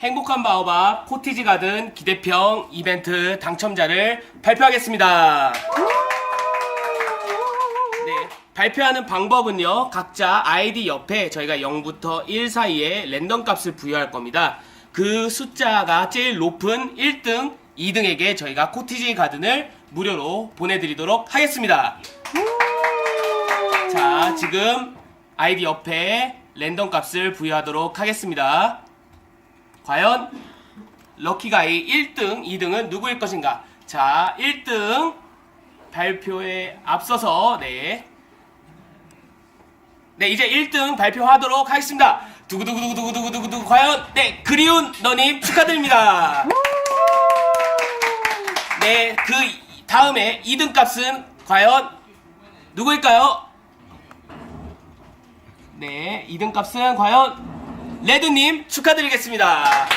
행복한 바오밥 코티지 가든 기대평 이벤트 당첨자를 발표하겠습니다. 네, 발표하는 방법은요. 각자 아이디 옆에 저희가 0부터 1 사이에 랜덤 값을 부여할 겁니다. 그 숫자가 제일 높은 1등, 2등에게 저희가 코티지 가든을 무료로 보내드리도록 하겠습니다. 자, 지금 아이디 옆에 랜덤 값을 부여하도록 하겠습니다. 과연 럭키가이 1등, 2등은 누구일 것인가? 자, 1등 발표에 앞서서 네. 네, 이제 1등 발표하도록 하겠습니다. 두구두구두구두구두구두구 과연 네, 그리운 너님 축하드립니다. 네, 그 다음에 2등 값은 과연 누구일까요? 네, 2등 값은 과연 레드님 축하드리겠습니다.